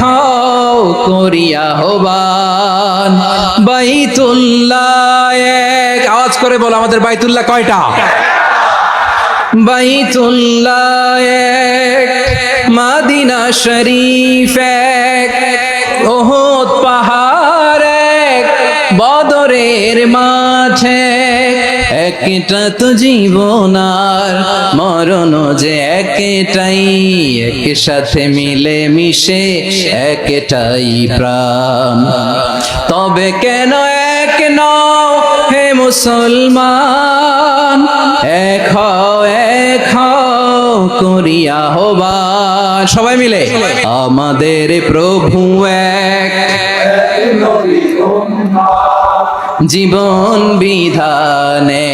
হও, করিয়া আওয়াজ করে বলো আমাদের বাইতুল্লাহ কয়টা? এক। মাদিনা শরীফ এক। ওহদ পাহাড় এক। বদরের মাঝে একটা তো জীবন আর মরণ যে একটাই, একসাথে মিলে মিশে একটাই প্রাণ। তবে কেন এক ন হে মুসলমান? এক এক করিয়া হবান সবাই মিলে? আমাদের প্রভু এক। জীবন বিধানে